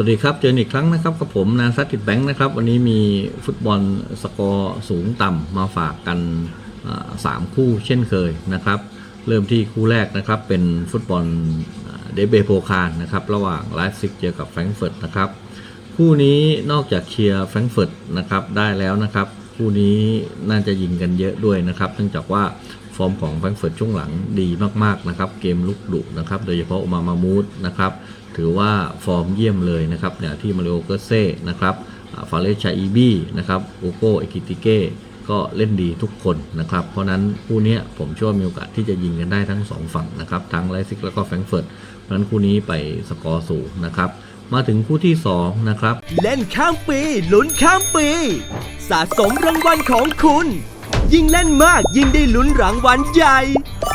วัสดีครับ เจอกันอีกครั้งนะครับกับผมนาซัตติดแบงค์นะครับ วันนี้มีฟุตบอลสกอร์สูงต่ำมาฝากกันสามคู่เช่นเคยนะครับ เริ่มที่คู่แรกนะครับเป็นฟุตบอลเดเบโพคารนะครับ ระหว่างไลฟ์ซิกเจอกับแฟรงก์เฟิร์ตนะครับ คู่นี้นอกจากเชียร์แฟรงก์เฟิร์ตนะครับได้แล้วนะครับ คู่นี้น่าจะยิงกันเยอะด้วยนะครับ เนื่องจากว่า ฟอร์มของแฟรงก์เฟิร์ตช่วงหลังดีมากๆนะครับเกมลุกดุนะครับโดยเฉพาะอุมามามูดนะครับถือว่าฟอร์มเยี่ยมเลยนะครับเนี่ยที่มาริโอเกเซ่นะครับฟาเลชาอีบี้นะครับโอโกเอกิติเก้ก็เล่นดีทุกคนนะครับ เพราะนั้นคู่นี้ผมเชื่อว่ามีโอกาสที่จะยิงกันได้ทั้งสองฝั่งนะครับ ทั้งไลซิกแล้วก็แฟรงก์เฟิร์ตเพราะฉะนั้นคู่นี้ไปสกอร์สูงนะครับ มาถึงคู่ที่สองนะครับ เล่นข้ามปีลุ้นข้ามปี สะสมรางวัลของคุณ ยิ่งเล่นมากยิ่งได้ลุ้นรางวัลใหญ่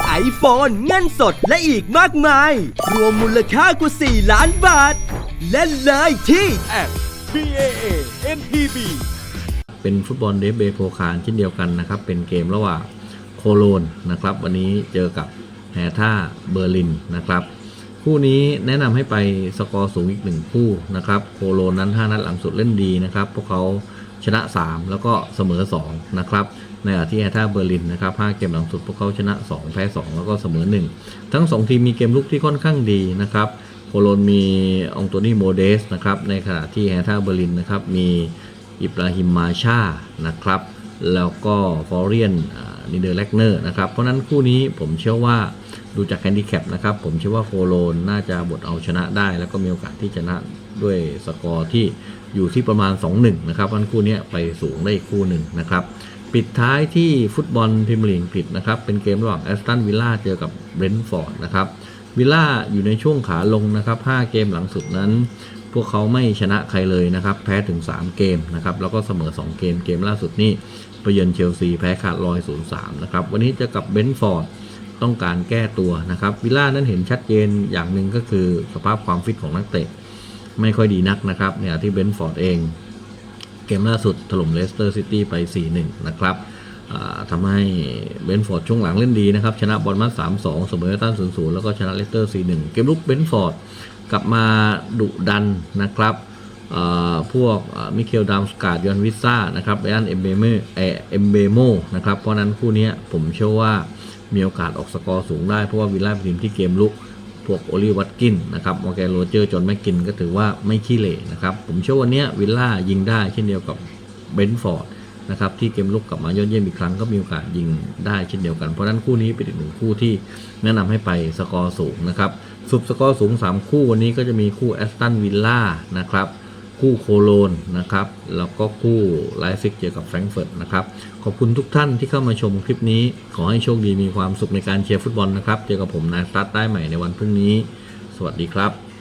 ไอโฟนเงินสดและอีกมากมาย รวมมูลค่ากว่า 4 ล้านบาท เล่นเลยที่แอป BAA NPB เป็นฟุตบอลเดฟเบโพคารเช่นเดียวกันนะครับ เป็นเกมระหว่างโคโลนนะครับ วันนี้เจอกับแฮท่าเบอร์ลินนะครับ คู่นี้แนะนำให้ไปสกอร์สูงอีกหนึ่งคู่นะครับ โคโลนนั้น 5 นัดหลังสุดเล่นดีนะครับ พวกเขา ชนะ 3 แล้วก็เสมอ 2 นะครับในขณะที่แฮท่าเบอร์ลินนะครับ5เกมหลังสุดพวกเขาชนะ 2 แพ้ 2 แล้วก็เสมอ 1 ทั้ง 2 ทีมมีเกมลุกที่ค่อนข้างดีนะครับโคโลนมีองโตนีโมเดสนะครับในขณะที่แฮท่าเบอร์ลินนะครับมีอิบราฮิมมาชานะครับแล้วก็ฟอเรียนนิเดอร์แลกเนอร์นะครับเพราะนั้นคู่นี้ผมเชื่อว่า ดูจากแฮนดิแคปนะครับ ผมเชื่อว่าโคโลนน่าจะบดเอาชนะได้ แล้วก็มีโอกาสที่ชนะด้วยสกอร์ที่อยู่ที่ประมาณ 2-1 นะครับวันคู่นี้ไปสูงได้อีกคู่หนึ่งนะครับ ปิดท้ายที่ฟุตบอลพรีเมียร์ลีกอังกฤษนะครับ เป็นเกมระหว่างแอสตันวิลล่าเจอกับเบรนท์ฟอร์ดนะครับวิลล่าอยู่ในช่วงขาลงนะครับ 5 เกมหลังสุดนั้น พวกเขาไม่ชนะใครเลยนะครับ แพ้ถึง 3 เกมนะครับ แล้วก็เสมอ 2 เกม เกมล่าสุดนี่ไปเยือนเชลซีแพ้ขาดลอย 0-3 นะครับ วันนี้จะกับเบนฟอร์ด ต้องการแก้ตัวนะครับวิลล่านั้นเห็นชัดเจนอย่างหนึ่งก็คือสภาพความฟิตของนักเตะ ไม่ค่อยดีนักนะครับเนี่ยที่เบนฟอร์ดเอง เกมล่าสุดถล่มเลสเตอร์ซิตี้ไป 4-1 นะครับทำให้เบนฟอร์ดช่วงหลังเล่นดีนะครับ ชนะบอลมาส3-2เสมอตัน0-0แล้วก็ชนะเลสเตอร์4-1เกมลุกเบนฟอร์ดกลับมาดุดันนะครับพวกมิเคลดามสกาดยอนวิซ่านะครับไบอันเอมเบเมเอมเบโมนะครับ เพราะนั้นคู่นี้ผมเชื่อว่า มีโอกาสออกสกอร์สูงได้ เพราะว่าวิลล่าเป็นทีมที่เกมลุกพวกโอลิวัตกินนะครับมอร์แกนโรเจอร์จนแม็กกินก็ถือว่าไม่ขี้เหร่นะครับ ผมเชื่อวันนี้วิลล่ายิงได้เช่นเดียวกับเบนฟอร์ดนะครับที่เกมลุกกลับมายอดเยี่ยมอีกครั้งก็มีโอกาสยิงได้เช่นเดียวกัน เพราะนั้นคู่นี้เป็นอีกหนึ่งคู่ที่แนะนำให้ไปสกอร์สูงนะครับสุดสกอร์สูง 3 คู่วันนี้ก็จะมีคู่แอสตันวิลล่านะครับ คู่โคโลนนะครับ แล้วก็คู่ไลฟ์ฟิกเจอกับแฟรงก์เฟิร์ตนะครับ ขอบคุณทุกท่านที่เข้ามาชมคลิปนี้ ขอให้โชคดีมีความสุขในการเชียร์ฟุตบอลนะครับ เจอกับผมนายสตาร์ทได้ใหม่ในวันพรุ่งนี้ สวัสดีครับ